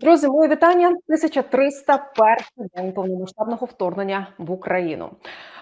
Друзі, мої вітання. 1301 день повномасштабного вторгнення в Україну.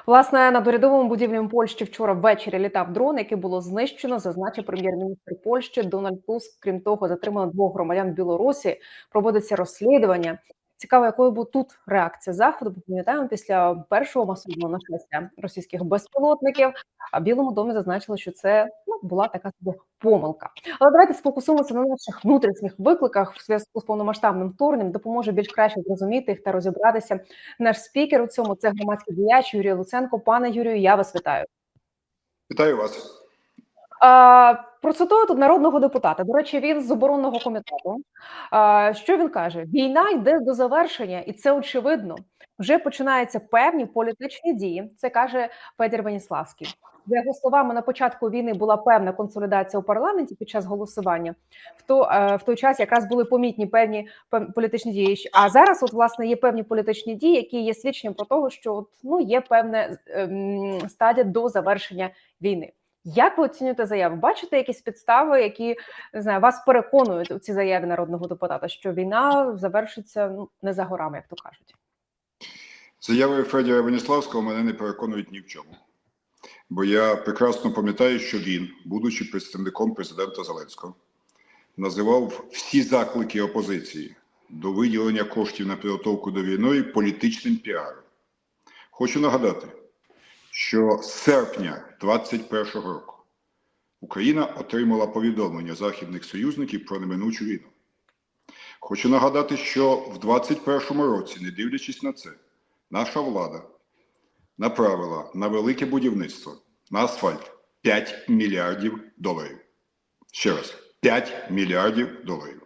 Власне, над урядовими будівлями Польщі вчора ввечері літав дрон, який було знищено, зазначив прем'єр-міністр Польщі Дональд Туск. Крім того, затримано двох громадян Білорусі. Проводиться розслідування. Цікаво, якою була тут реакція заходу. Бо пам'ятаємо, після першого масового нашестя російських безпілотників а Білому домі зазначили, що це ну була така собі помилка. Але давайте сфокусуємося на наших внутрішніх викликах в зв'язку з повномасштабним вторгненням. Допоможе більш краще зрозуміти їх та розібратися. Наш спікер у цьому це громадський діяч Юрій Луценко. Пане Юрію, я вас вітаю. Вітаю вас. Процитую тут народного депутата. До речі, він з оборонного комітету. Що він каже? Війна йде до завершення, і це очевидно. Вже починаються певні політичні дії. Це каже Федір Веніславський. За його словами, на початку війни була певна консолідація у парламенті під час голосування. В то в той час якраз були помітні певні політичні дії. А зараз, от власне, є певні політичні дії, які є свідченням про того, що от, ну є певна ем, стадія до завершення війни. Як ви оцінюєте заяву? Бачите якісь підстави, які не знаю, вас переконують у ці заяви народного депутата, що війна завершиться ну не за горами, як то кажуть? Заяви Федіра Веніславського мене не переконують ні в чому. Бо я прекрасно пам'ятаю, що він, будучи представником президента Зеленського, називав всі заклики опозиції до виділення коштів на підготовку до війни політичним піаром. Хочу нагадати, що з серпня 2021 року Україна отримала повідомлення західних союзників про неминучу війну. Хочу нагадати, що в 2021 році, не дивлячись на це, наша влада направила на велике будівництво на асфальт 5 мільярдів доларів. Ще раз, 5 мільярдів доларів.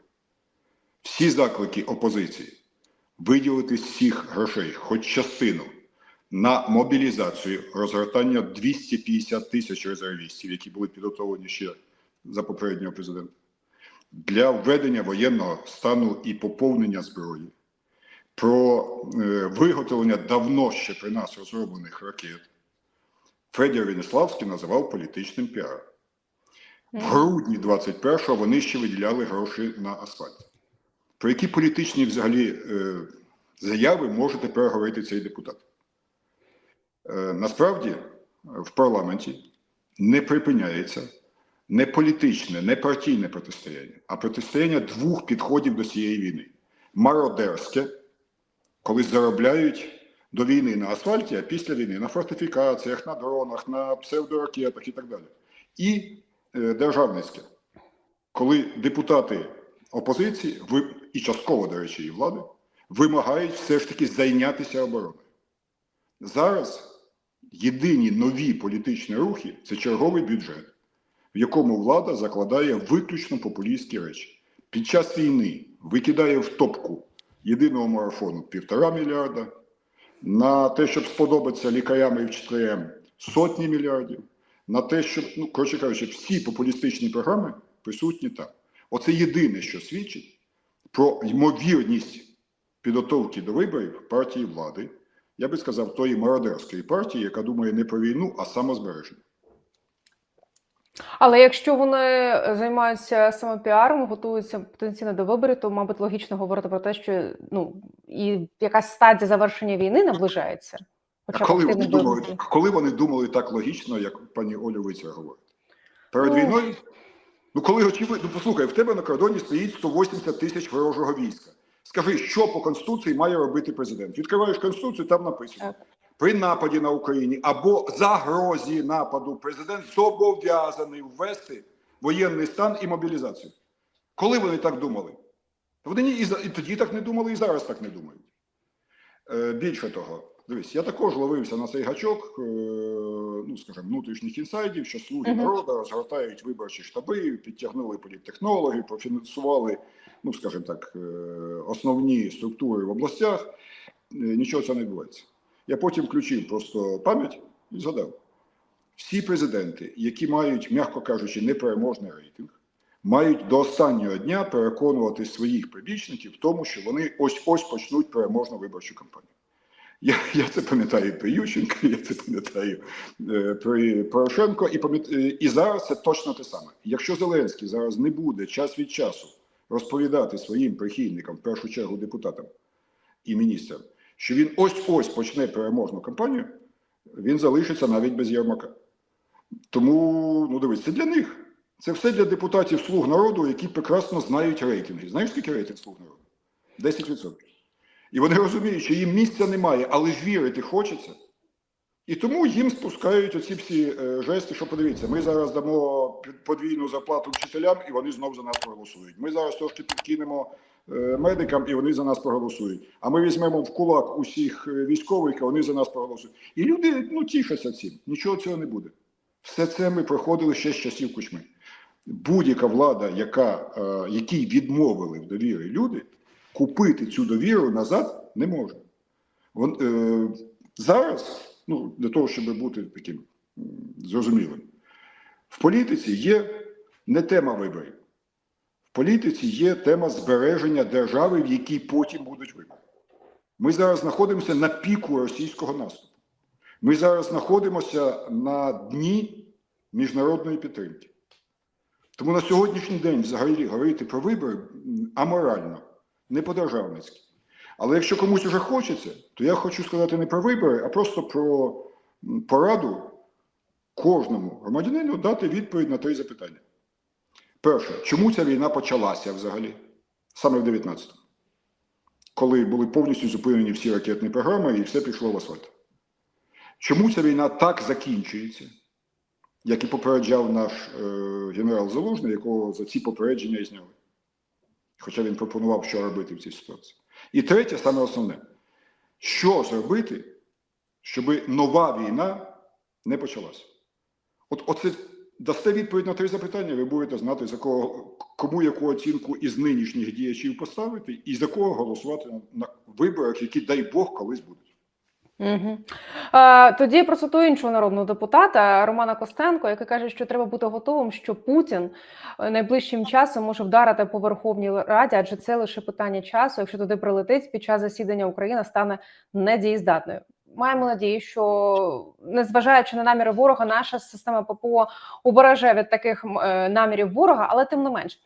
Всі заклики опозиції виділити з всіх грошей, хоч частину, на мобілізацію розгортання 250 тисяч резервістів, які були підготовлені ще за попереднього президента, для введення воєнного стану і поповнення зброї, про е, виготовлення давно ще при нас розроблених ракет, Федір Веніславський називав політичним піаром. В грудні 21-го вони ще виділяли гроші на асфальт. Про які політичні взагалі е, заяви може тепер говорити цей депутат? Е, насправді в парламенті не припиняється не політичне, не партійне протистояння, а протистояння двох підходів до цієї війни: мародерське, коли заробляють до війни на асфальті, а після війни на фортифікаціях, на дронах, на псевдоракетах і так далі. І е, державницьке, коли депутати опозиції, і частково, до речі, і влади, вимагають все ж таки зайнятися обороною. Зараз єдині нові політичні рухи це черговий бюджет, в якому влада закладає виключно популістські речі. Під час війни викидає в топку єдиного марафону півтора мільярда, на те, щоб сподобатися лікарям і вчителям сотні мільярдів, на те, щоб, ну, коротше кажучи, всі популістичні програми присутні там. Оце єдине, що свідчить про ймовірність підготовки до виборів партії влади я би сказав, тої мародерської партії, яка думає не про війну, а самозбереження. Але якщо вони займаються самопіаром, готуються потенційно до виборів, то, мабуть, логічно говорити про те, що ну і якась стадія завершення війни наближається. Хоча коли вони думали, коли вони думали так логічно, як пані Оля Виця говорить? Перед ну... війною? Ну коли очевидно, ну послухай, в тебе на кордоні стоїть 180 тисяч ворожого війська. Скажи, що по Конституції має робити президент? Відкриваєш Конституцію, там написано. При нападі на Україні або загрозі нападу президент зобов'язаний ввести воєнний стан і мобілізацію. Коли вони так думали? Вони і, і тоді так не думали, і зараз так не думають. Е, Більше того, дивись, я також ловився на цей гачок, е, ну, скажімо, внутрішніх інсайдів, що слуги народу розгортають виборчі штаби, підтягнули політтехнологів, профінансували ну скажімо так, е, основні структури в областях, е, нічого цього не відбувається. Я потім включив просто пам'ять і згадав. Всі президенти, які мають, м'яко кажучи, непереможний рейтинг, мають до останнього дня переконувати своїх прибічників в тому, що вони ось ось почнуть переможну виборчу кампанію. Я я це пам'ятаю при Ющенко, я це пам'ятаю е, при Порошенко, і і зараз це точно те саме. Якщо Зеленський зараз не буде час від часу розповідати своїм прихильникам, в першу чергу депутатам і міністрам, що він ось-ось почне переможну кампанію, він залишиться навіть без Єрмака. Тому, ну дивись, це для них. Це все для депутатів Слуг народу, які прекрасно знають рейтинги. Знаєш, скільки рейтинг Слуг народу? 10%. І вони розуміють, що їм місця немає, але ж вірити хочеться. І тому їм спускають оці всі е, жести, що подивіться, ми зараз дамо подвійну зарплату вчителям, і вони знову за нас проголосують. Ми зараз трошки підкинемо е, медикам, і вони за нас проголосують. А ми візьмемо в кулак усіх е, військових, і вони за нас проголосують. І люди ну, тішаться цим. Нічого цього не буде. Все це ми проходили ще з часів кучми. Будь-яка влада, яка, якій відмовили в довірі люди, купити цю довіру назад не може. Вон, е, зараз, ну, для того, щоб бути таким зрозумілим, в політиці є не тема виборів. В політиці є тема збереження держави, в якій потім будуть вибори. Ми зараз знаходимося на піку російського наступу. Ми зараз знаходимося на дні міжнародної підтримки. Тому на сьогоднішній день взагалі говорити про вибори аморально, не по-державницьки. Але якщо комусь уже хочеться, то я хочу сказати не про вибори, а просто про пораду кожному громадянину дати відповідь на три запитання. Перше, чому ця війна почалася взагалі? Саме в 19-му, коли були повністю зупинені всі ракетні програми і все пішло в асфальт. Чому ця війна так закінчується, як і попереджав наш е, генерал Залужний, якого за ці попередження і зняли? Хоча він пропонував, що робити в цій ситуації. І третє, саме основне, що зробити, щоб нова війна не почалася? От оце дасте відповідь на три запитання, ви будете знати, за кого, кому яку оцінку із нинішніх діячів поставити, і за кого голосувати на, виборах, які, дай Бог, колись будуть. Угу. Е, тоді процитую іншого народного депутата Романа Костенко, який каже, що треба бути готовим, що Путін е, найближчим часом може вдарити по Верховній Раді, адже це лише питання часу. Якщо туди прилетить під час засідання Україна стане недієздатною. Маємо надію, що незважаючи на наміри ворога, наша система ППО убереже від таких е, намірів ворога, але тим не менш.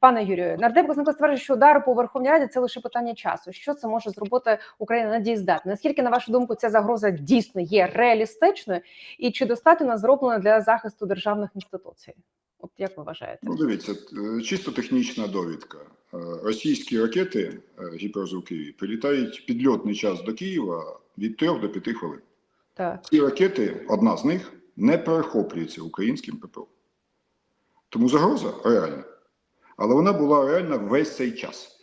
Пане Юрію, нардеп Костенко стверджує, що удари по Верховній Раді це лише питання часу. Що це може зробити Україна надієздатна? Наскільки, на вашу думку, ця загроза дійсно є реалістичною, і чи достатньо зроблена для захисту державних інституцій? От як ви вважаєте? Ну, дивіться, е, чисто технічна довідка. Е, Російські ракети е, гіперзвукові прилітають підльотний час до Києва від 3 до 5 хвилин. Так, Ці ракети, одна з них, не перехоплюється українським ППО. Тому загроза реальна. Але вона була реальна весь цей час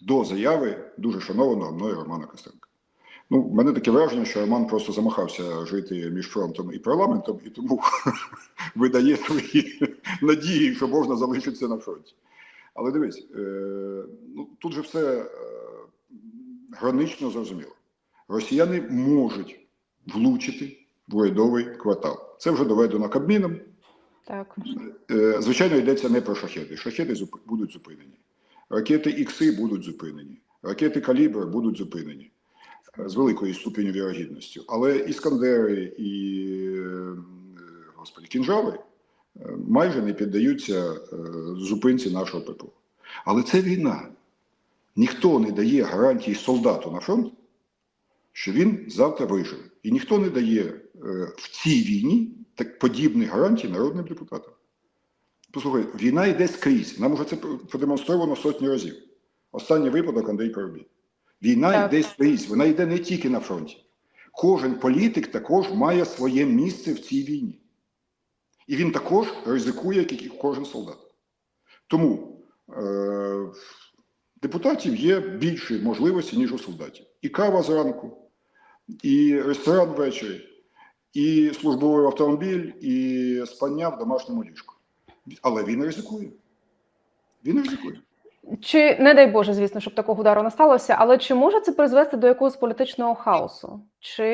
до заяви дуже шанованого мною Романа Костенка. Ну, мене таке враження, що Роман просто замахався жити між фронтом і парламентом, і тому видає свої надії, що можна залишитися на фронті. Але дивись, е, ну, тут же все е, гранично зрозуміло. Росіяни можуть влучити в урядовий квартал. Це вже доведено Кабміном. Так. Е, Звичайно, йдеться не про. Шахеди зуп- будуть зупинені. Ракети Ікси будуть зупинені. Ракети Калібр будуть зупинені е, з великою ступеню вірогідністю. Але іскандери і е, господи, кінжали майже не піддаються зупинці нашого ППО. Але це війна. Ніхто не дає гарантії солдату на фронт, що він завтра виживе. І ніхто не дає е, в цій війні так подібних гарантій народним депутатам. Послухай, війна йде скрізь. Нам уже це продемонстровано сотні разів. Останній випадок Андрій Парубій. Війна Так. йде скрізь, вона йде не тільки на фронті. Кожен політик також має своє місце в цій війні. І він також ризикує, як і кожен солдат. Тому е- депутатів є більше можливості, ніж у солдатів. І кава зранку, і ресторан ввечері, і службовий автомобіль, і спання в домашньому ліжку. Але він ризикує. Він ризикує. Чи не дай Боже, звісно, щоб такого удару не сталося, але чи може це призвести до якогось політичного хаосу? Чи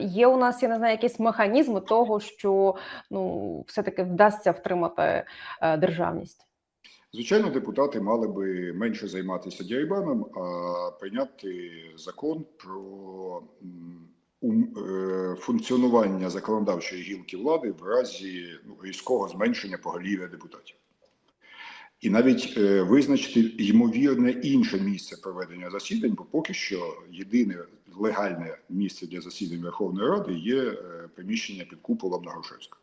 є у нас, я не знаю, якісь механізми того, що ну все-таки вдасться втримати е, державність? Звичайно, депутати мали би менше займатися дірібаном, а прийняти закон про е, функціонування законодавчої гілки влади в разі ну, різкого зменшення поголів'я депутатів. і навіть е, визначити ймовірне інше місце проведення засідань, бо поки що єдине легальне місце для засідань Верховної Ради є е, приміщення під куполом на Грушевська.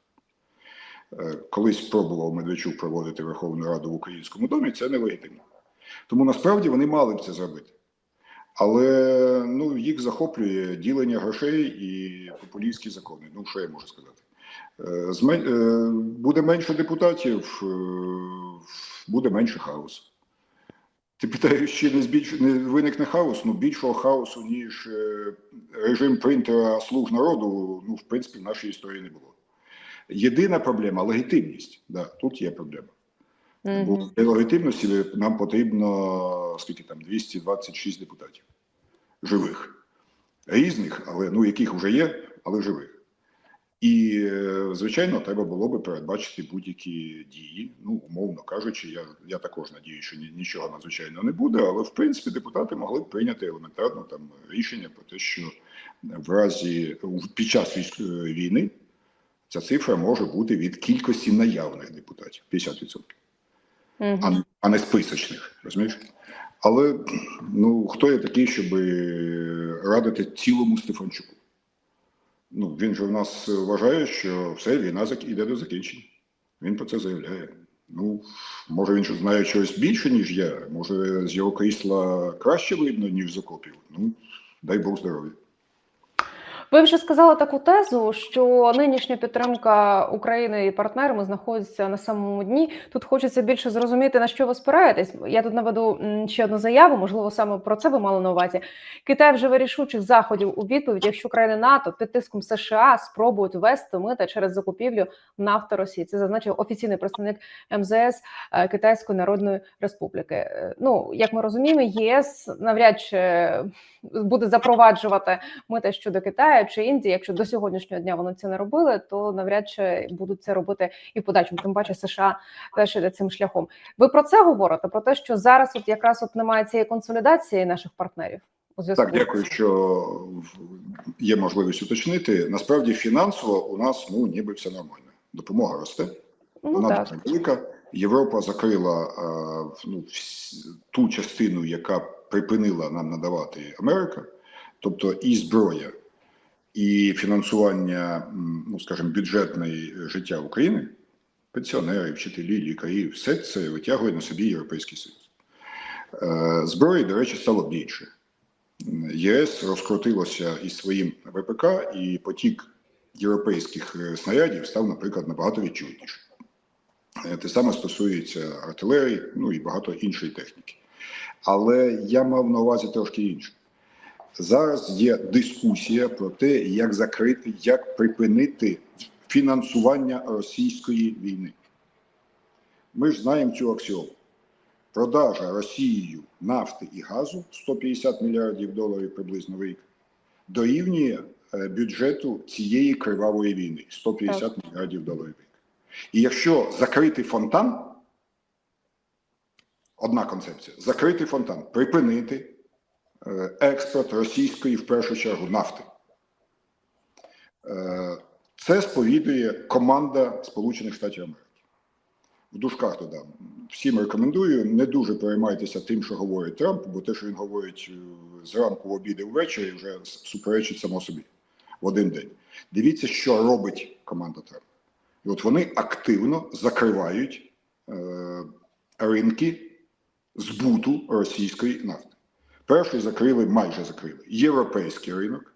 Е, Колись пробував Медведчук проводити Верховну Раду в Українському домі, це нелегітимно. Тому насправді вони мали б це зробити. Але ну, їх захоплює ділення грошей і популістські закони. Ну, що я можу сказати? Е, е, Буде менше депутатів, буде менше хаосу. Ти питаєш, чи не, збільш... не виникне хаос? Ну, більшого хаосу, ніж режим принтера слуг народу, ну, в принципі, в нашій історії не було. Єдина проблема легітимність. Да, тут є проблема. Бо для легітимності нам потрібно скільки там 226 депутатів живих, різних, але ну яких вже є, але живих. І е, звичайно, треба було би передбачити будь-які дії. Ну, умовно кажучи, я, я також надію, що ні, нічого надзвичайного не буде, але в принципі депутати могли б прийняти елементарно там рішення про те, що в разі під час військ- війни ця цифра може бути від кількості наявних депутатів 50% Мгм. а, не- а не списочних, розумієш? Але ну хто я такий, щоб радити цілому Стефанчуку? Ну він же в нас вважає, що все, війна іде до закінчення. Він про це заявляє. Ну, може, він ж знає чогось більше, ніж я. Може, з його крісла краще видно, ніж з окопів. Ну, дай Бог здоров'я. Ви вже сказали таку тезу, що нинішня підтримка України і партнерами знаходиться на самому дні. Тут хочеться більше зрозуміти, на що ви спираєтесь. Я тут наведу ще одну заяву, можливо, саме про це ви мали на увазі. Китай вже вирішучих заходів у відповідь, якщо країни НАТО під тиском США спробують ввести мита через закупівлю нафти Росії. Це зазначив офіційний представник МЗС е, Китайської Народної Республіки. Е, Ну як ми розуміємо, ЄС навряд чи буде запроваджувати мита щодо Китаю чи Індії. Якщо до сьогоднішнього дня вони це не робили, то навряд чи будуть це робити і в подальшому. Тим паче США теж іде цим шляхом. Ви про це говорите? Про те, що зараз от якраз от немає цієї консолідації наших партнерів Так, дякую, що є можливість уточнити. Насправді фінансово у нас ну ніби все нормально. Допомога росте. Ну Вона дуже велика. Європа закрила е, ну, ту частину, яка припинила нам надавати Америка, тобто і зброя, і фінансування, ну скажімо, бюджетне життя України, пенсіонери, вчителі, лікарі, все це витягує на собі Європейський Союз. Е, Зброї, до речі, стало більше. ЄС розкрутилося із своїм ВПК, і потік європейських е, снарядів став, наприклад, набагато відчутнішим. Е, Те саме стосується артилерії, ну і багато іншої техніки. Але я мав на увазі трошки інше. Зараз є дискусія про те, як закрити, як припинити фінансування російської війни. Ми ж знаємо цю аксіому. Продажа Росією нафти і газу 150 мільярдів доларів приблизно в рік дорівнює е, бюджету цієї кривавої війни 150 мільярдів доларів в рік. І якщо закрити фонтан, одна концепція: закрити фонтан, припинити експорт російської, в першу чергу, нафти. Е, Це сповідує команда Сполучених Штатів Америки. В дужках додам. Всім рекомендую, не дуже переймайтеся тим, що говорить Трамп, бо те, що він говорить е, зранку, в обід і ввечері, вже суперечить само собі в один день. Дивіться, що робить команда Трампа. І от вони активно закривають е, ринки збуту російської нафти. Перший закрили, майже закрили європейський ринок.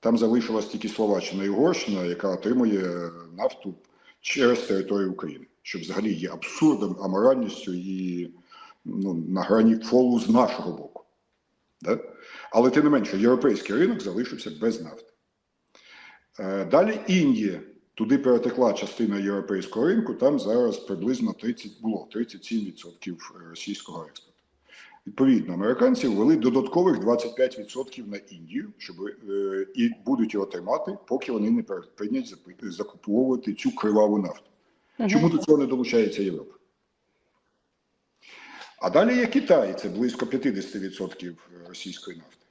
Там залишилась тільки Словаччина і Угорщина, яка отримує нафту через територію України, що взагалі є абсурдом, аморальністю і ну, на грані фолу з нашого боку. Да? Але тим не менше, європейський ринок залишився без нафти. Е, Далі Індія. Туди перетекла частина європейського ринку, там зараз приблизно 30 було 37% російського експорту. Відповідно, американці ввели додаткових 25% на Індію, щоб е, і будуть його тримати, поки вони не припинять закуповувати цю криваву нафту. Мгм. Чому до цього не долучається Європа? А далі є Китай, це близько 50% російської нафти.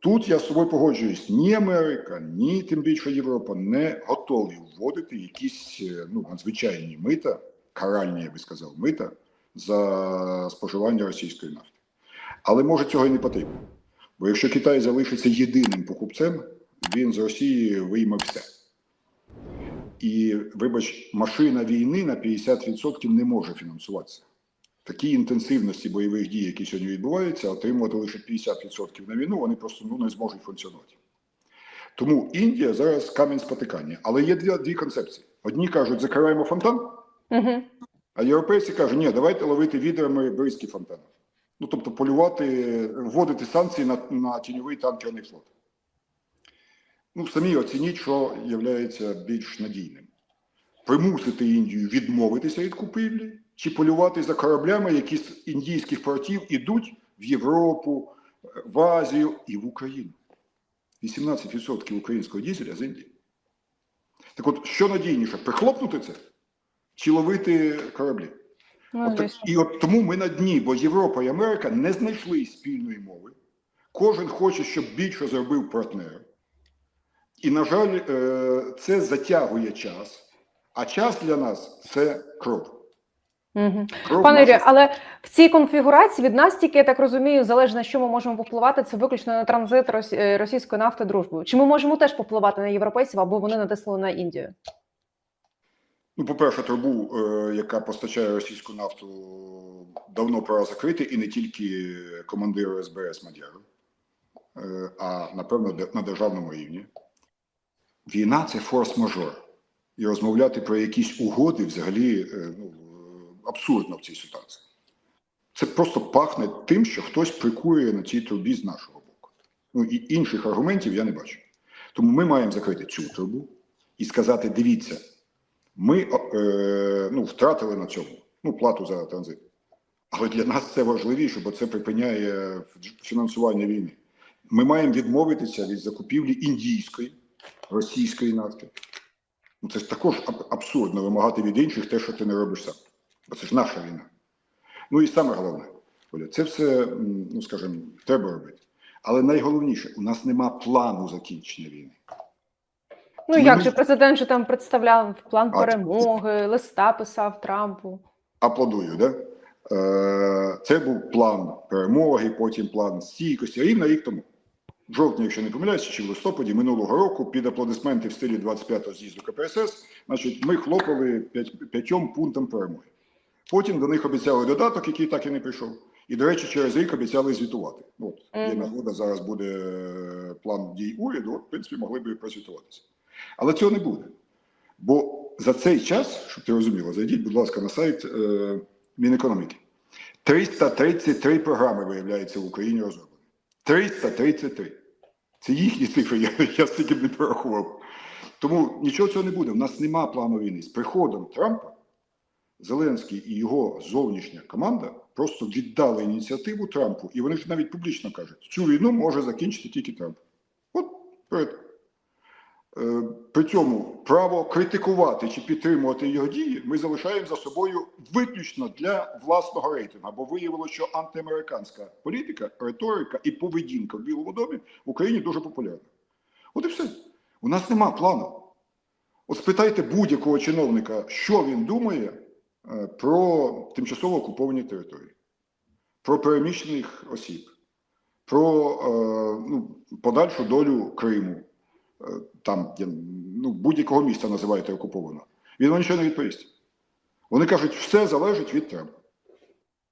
Тут я з собою погоджуюсь, ні Америка, ні тим більше Європа не готові вводити якісь е, ну, надзвичайні мита, каральні, я би сказав, мита за споживання російської нафти. Але може цього і не потрібно. Бо якщо Китай залишиться єдиним покупцем, він з Росії вийме все. І, вибач, машина війни на 50% не може фінансуватися. Такі інтенсивності бойових дій, які сьогодні відбуваються, отримувати лише 50% на війну, вони просто ну, не зможуть функціонувати. Тому Індія зараз камінь спотикання. Але є дві, дві концепції. Одні кажуть, закриваємо фонтан, Угу. А європейці кажуть, ні, давайте ловити відрами бризки фонтану. Ну, тобто полювати, вводити санкції на, на тіньовий танкерний флот. Ну, самі оцініть, що є більш надійним. Примусити Індію відмовитися від купівлі, чи полювати за кораблями, які з індійських портів ідуть в Європу, в Азію і в Україну. 18% українського дізеля з Індії. Так от, що надійніше, прихлопнути це чи ловити кораблі? Ну, От, так- і от тому ми на дні, бо Європа і Америка не знайшли спільної мови. Кожен хоче, щоб більше зробив партнер. І, на жаль, е, це затягує час. А час для нас це кров. Угу. Пане Юрію, але в цій конфігурації від нас тільки, я так розумію, залежно на що ми можемо повпливати, це виключно на транзит російської нафти дружбою. Чи ми можемо теж повпливати на європейців, або вони натиснули на Індію? Ну, по-перше, трубу, е, яка постачає російську нафту, давно пора закрити, і не тільки командиру СБС Мадяру, е, а напевно на державному рівні. Війна це форс-мажор. І розмовляти про якісь угоди взагалі е, ну, абсурдно в цій ситуації. Це просто пахне тим, що хтось прикує на цій трубі з нашого боку. Ну і інших аргументів я не бачу. Тому ми маємо закрити цю трубу і сказати: дивіться, ми е, ну, втратили на цьому ну, плату за транзит. Але для нас це важливіше, бо це припиняє фінансування війни. Ми маємо відмовитися від закупівлі індійської, російської нафти. Ну, це ж також аб- абсурдно вимагати від інших те, що ти не робиш сам. Бо це ж наша війна. Ну і саме головне, Оля, це все, ну скажімо, треба робити. Але найголовніше, у нас нема плану закінчення війни. Ну Ми- як же президент же там представляв план перемоги, листа писав Трампу. аплодую, да? Е, це був план перемоги, потім план стійкості, рівно рік тому. В жовтні, якщо не помиляюся, чи в листопаді минулого року під аплодисменти в стилі 25-го з'їзду КПСС, значить, ми хлопали п'ять- п'ятьом пунктам перемоги. Потім до них обіцяли додаток, який так і не прийшов. І, до речі, через рік обіцяли звітувати. Ну, От, є нагода, зараз буде е, план дій уряду, от, в принципі, могли б і прозвітуватися. Але цього не буде. Бо за цей час, щоб ти розуміла, зайдіть, будь ласка, на сайт е, Мінекономіки. 333 програми, виявляється, в Україні розроблені. 333. Це їхні цифри, я, я стільки не порахував. Тому нічого цього не буде. У нас нема плану війни. З приходом Трампа Зеленський і його зовнішня команда просто віддали ініціативу Трампу, і вони ж навіть публічно кажуть, цю війну може закінчити тільки Трамп. От перед. Е, При цьому право критикувати чи підтримувати його дії ми залишаємо за собою виключно для власного рейтингу, бо виявилося, що антиамериканська політика, риторика і поведінка в Білому домі в Україні дуже популярна. От і все. У нас нема плану. От спитайте будь-якого чиновника, що він думає е, про тимчасово окуповані території, про переміщених осіб, про е, ну, подальшу долю Криму там ну, будь-якого міста називаєте окуповано, він вам нічого не відповість. Вони кажуть, все залежить від Трампа.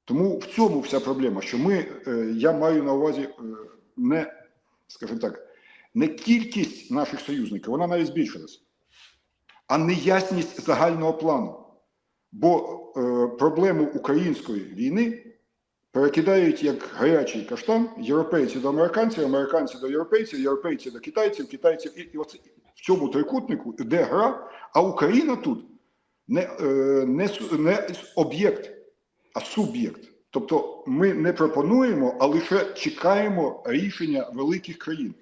Тому в цьому вся проблема, що ми, е, я маю на увазі е, не, скажімо так, не кількість наших союзників, вона навіть збільшилась, а неясність загального плану. Бо е, проблему української війни перекидають як гарячий каштан європейці до американців, американці до європейців, європейці до китайців, китайців. І, і оце, в цьому трикутнику йде гра, а Україна тут не, е, не, не об'єкт, а суб'єкт. Тобто ми не пропонуємо, а лише чекаємо рішення великих країн.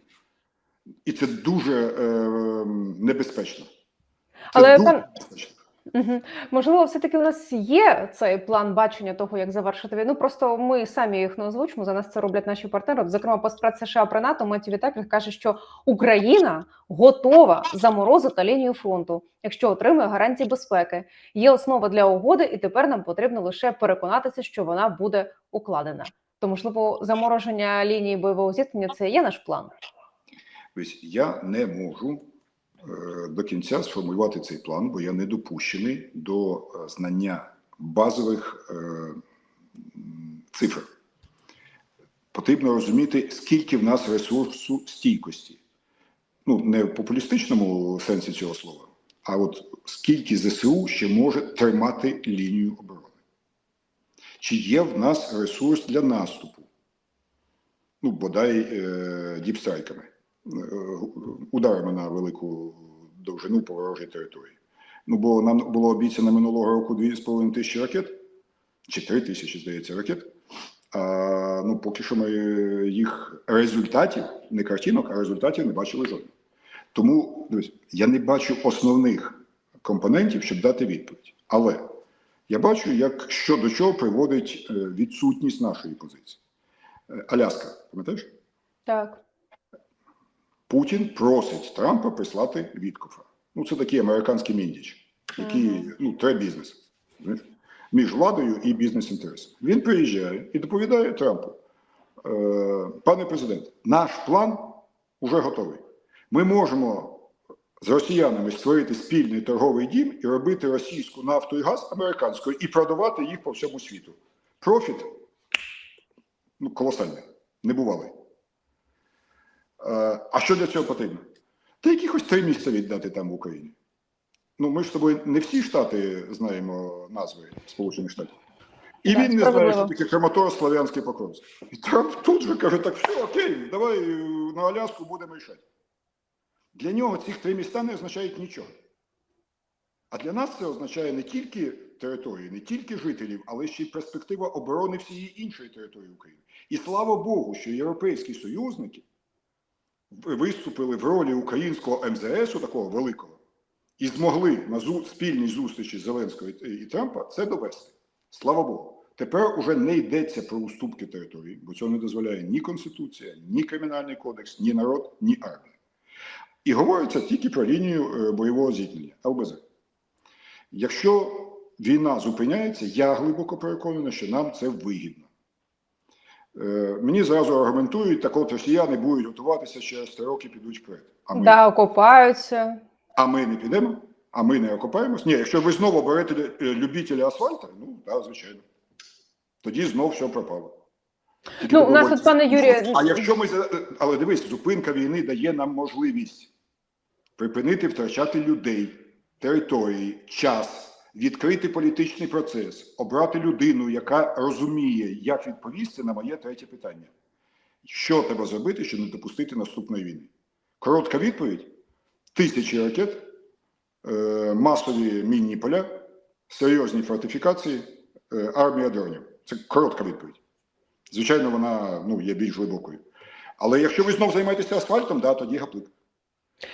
І це дуже е, небезпечно. Це Але дуже пан- небезпечно. Можливо, все-таки у нас є цей план бачення того, як завершити війну. Просто ми самі їх не озвучимо. За нас це роблять наші партнери. Зокрема, постпред США при НАТО Меті Вітакін каже, що Україна готова заморозити лінію фронту, якщо отримує гарантії безпеки. Є основа для угоди, і тепер нам потрібно лише переконатися, що вона буде укладена. То можливо, замороження лінії бойового зіткнення це є наш план. Ось я не можу до кінця сформулювати цей план, бо я не допущений до е, знання базових е, цифр. Потрібно розуміти, скільки в нас ресурсу стійкості. Ну, не в популістичному сенсі цього слова, а от скільки ЗСУ ще може тримати лінію оборони. Чи є в нас ресурс для наступу? Ну, бодай е, діпстрайками, е, ударами на велику довжину по ворожій території. Ну, бо нам було обіцяно минулого року 2,5 тисячі ракет, чи 3 тисячі, здається, ракет. А, ну, поки що ми їх результатів, не картинок, а результатів не бачили жодних. Тому дивись, я не бачу основних компонентів, щоб дати відповідь. Але я бачу, як що до чого приводить е, відсутність нашої позиції. Е, Аляска, пам'ятаєш? Так. Путін просить Трампа прислати Віткофа. Ну, це такий американський міндіч, який Мгм. ну, треба бізнес між владою і бізнес-інтересом. Він приїжджає і доповідає Трампу: е, пане президент, наш план уже готовий. Ми можемо з росіянами створити спільний торговий дім і робити російську нафту і газ американською і продавати їх по всьому світу. Профіт ну, колосальний, небувалий. Е, А що для цього потрібно? Та якихось три місця віддати там в Україні. Ну, ми ж з тобою не всі штати знаємо назви Сполучених Штатів. І Так, він не знає, що таке Краматор, Слов'янський Покровськ. І Трамп тут же каже: так все, окей, давай е, на Аляску будемо рішати. Для нього ці три міста не означають нічого. А для нас це означає не тільки території, не тільки жителів, але ще й перспектива оборони всієї іншої території України. І слава Богу, що європейські союзники виступили в ролі українського МЗС, такого великого, і змогли на зу- спільній зустрічі Зеленського і, Трампа це довести. Слава Богу. Тепер уже не йдеться про уступки території, бо цього не дозволяє ні Конституція, ні Кримінальний кодекс, ні народ, ні армія. І говориться тільки про лінію е, бойового зіткнення ЛБЗ. Якщо війна зупиняється, я глибоко переконаний, що нам це вигідно. Е, мені зразу аргументують, так от росіяни будуть готуватися через три роки підуть вперед. А ми, Да, окопаються. а ми не підемо, а ми не окопаємось. Ні, якщо ви знову берете е, любителя асфальту, ну так, звичайно. Тоді знов все пропало. Тільки Ну, у нас тут, пане Юрію, А якщо ми але дивись, зупинка війни дає нам можливість припинити втрачати людей, території, час, відкрити політичний процес, обрати людину, яка розуміє, як відповісти на моє третє питання. Що треба зробити, щоб не допустити наступної війни? Коротка відповідь: тисячі ракет, е, масові мінні поля, серйозні фортифікації, е, армія дронів. Це коротка відповідь. Звичайно, вона ну, є більш глибокою. Але якщо ви знов займаєтеся асфальтом, да, тоді гаплик.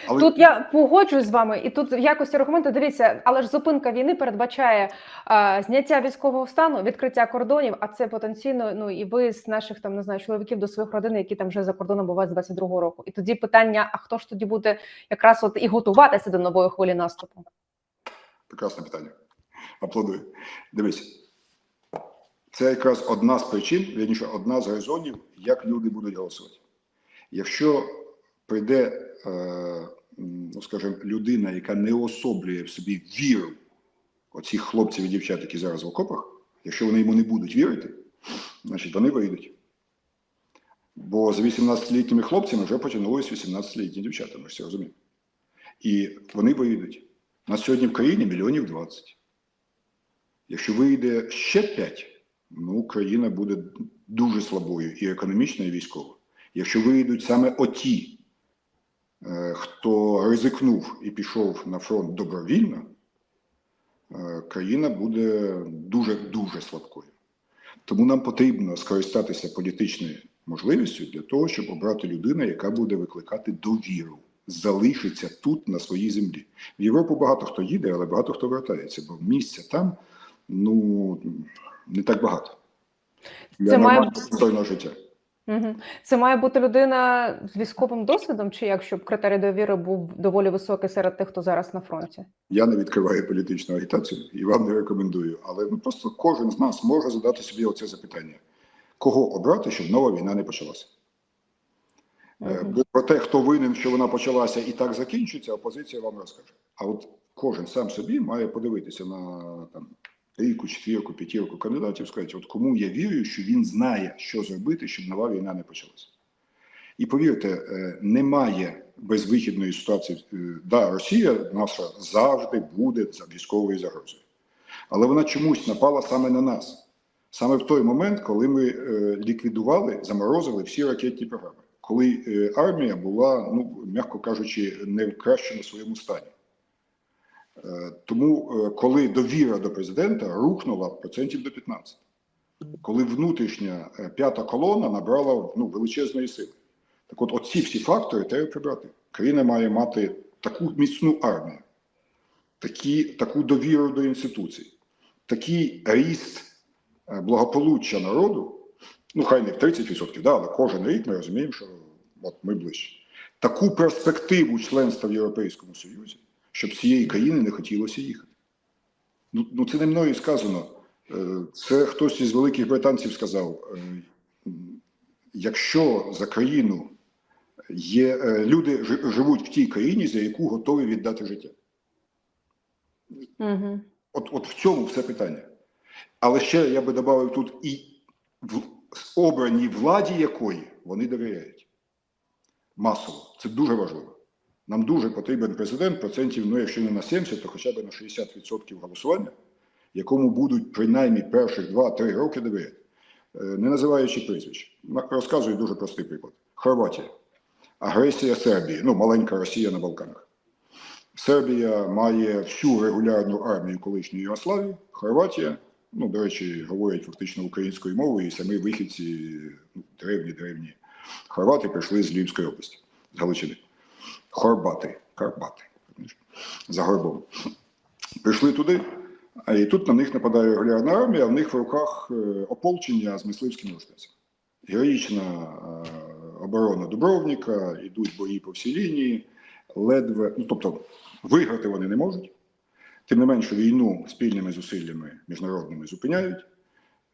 Але Тут я погоджуюсь з вами, і тут в якості аргументу дивіться, але ж зупинка війни передбачає е, зняття військового стану, відкриття кордонів, а це потенційно ну і виїзд наших там не знаю чоловіків до своїх родин, які там вже за кордоном бувають з 22-го року. І тоді питання: а хто ж тоді буде якраз от і готуватися до нової хвилі наступу? прекрасне питання. Аплодую. Дивись. Це якраз одна з причин, вірніше, одна з резонів, як люди будуть голосувати. Якщо прийде, е, ну скажімо, людина, яка не особлює в собі віру оцих хлопців і дівчат, які зараз в окопах, якщо вони йому не будуть вірити, значить вони вийдуть. Бо з 18-літніми хлопцями вже потягнулися 18-літні дівчата, ми ж це розуміємо. І вони вийдуть. У нас сьогодні в країні мільйонів 20. Якщо вийде ще 5, ну Україна буде дуже слабою і економічно, і військово. Якщо вийдуть саме оті, хто ризикнув і пішов на фронт добровільно, е, країна буде дуже-дуже слабкою. Тому нам потрібно скористатися політичною можливістю для того, щоб обрати людину, яка буде викликати довіру залишиться тут, на своїй землі. В Європу багато хто їде, але багато хто вертається, бо місця там ну не так багато. Для Це має- життя. Угу. Це має бути людина з військовим досвідом, чи як щоб критерій довіри був доволі високий серед тих, хто зараз на фронті? Я не відкриваю політичну агітацію і вам не рекомендую. Але ну, просто кожен з нас може задати собі оце запитання: кого обрати, щоб нова війна не почалася? Е, Бо про те, хто винен, що вона почалася і так закінчиться, опозиція вам розкаже. А от кожен сам собі має подивитися на там трійку, четвірку, п'ятірку кандидатів, сказати, от кому я вірю, що він знає, що зробити, щоб нова війна не почалася. І повірте, е, немає безвихідної ситуації. Е, Да, Росія наша завжди буде за військовою загрозою. Але вона чомусь напала саме на нас. Саме в той момент, коли ми е, ліквідували, заморозили всі ракетні програми, коли армія була, ну м'яко кажучи, не в кращому своєму стані. Е, тому, е, коли довіра до президента рухнула процентів до 15, коли внутрішня е, п'ята колона набрала ну, величезної сили. Так от, оці всі фактори треба прибрати. Країна має мати таку міцну армію, такі, таку довіру до інституцій, такий ріст благополуччя народу, ну хай не в 30%, да, але кожен рік ми розуміємо, що от ми ближче. Таку перспективу членства в Європейському Союзі, щоб з цієї країни не хотілося їхати. Ну, ну це не мною сказано. Е, Це хтось із великих британців сказав. е, Якщо за країну є е, люди живуть в тій країні, за яку готові віддати життя. Угу. От, от в цьому все питання. Але ще я би додав тут і в обраній владі якої вони довіряють. Масово. Це дуже важливо. Нам дуже потрібен президент, процентів, ну якщо не на 70, то хоча б на 60% голосування, якому будуть принаймні перших 2-3 роки довіряти. Е, Не називаючи прізвищ. Розказую дуже простий приклад. Хорватія. Агресія Сербії, ну маленька Росія на Балканах. Сербія має всю регулярну армію колишньої Югославії, Хорватія, ну, до речі, говорять фактично українською мовою, і самі вихідці, ну, древні, древні хорвати прийшли з Львівської області, з Галичини. Хорбати, Карпати, за горбом. Прийшли туди, а і тут на них нападає регулярна армія, а в них в руках е, ополчення з мисливськими рушницями. Героїчна е, оборона Дубровніка, йдуть бої по всій лінії, ледве, ну тобто виграти вони не можуть. Тим не менше, війну спільними зусиллями міжнародними зупиняють.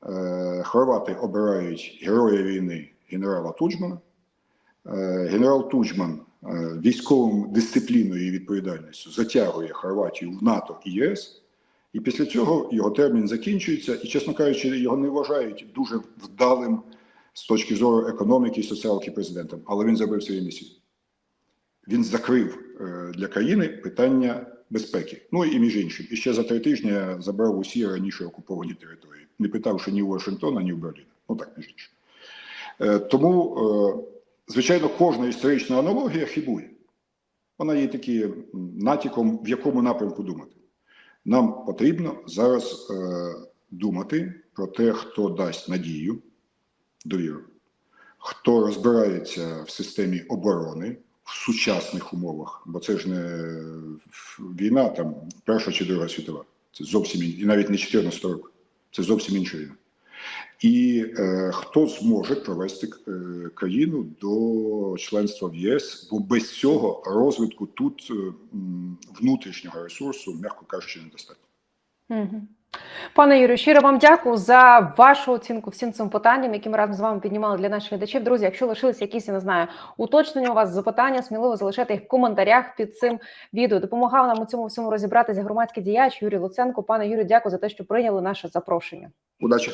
Е, Хорвати обирають героя війни генерала Туджмана. Генерал Туджман е, військовим дисципліною і відповідальністю затягує Хорватію в НАТО і ЄС. І після цього його термін закінчується, і, чесно кажучи, його не вважають дуже вдалим з точки зору економіки і соціалки президентом, але він зробив свою місію. Він закрив е, для країни питання безпеки. Ну і між іншим, і ще за три тижні забрав усі раніше окуповані території, не питавши ні у Вашингтона, ні в Берліна. Ну так між іншим. Е, Тому, звичайно, кожна історична аналогія хибує. Вона є такі м, натяком, в якому напрямку думати. Нам потрібно зараз е, думати про те, хто дасть надію, довіру, хто розбирається в системі оборони в сучасних умовах, бо це ж не війна, там Перша чи Друга світова. Це зовсім і навіть не 14 років. Це зовсім інша війна. І е, хто зможе провести е, країну до членства в ЄС, бо без цього розвитку тут е, внутрішнього ресурсу, м'яко кажучи, недостатньо. Угу. Пане Юрію, щиро вам дякую за вашу оцінку всім цим питанням, які ми разом з вами піднімали для наших глядачів. Друзі, якщо лишилися якісь, я не знаю, уточнення у вас, запитання, сміливо залишайте їх в коментарях під цим відео. Допомагав нам у цьому всьому розібратися громадський діяч Юрій Луценко. Пане Юрію, дякую за те, що прийняли наше запрошення. Удачі!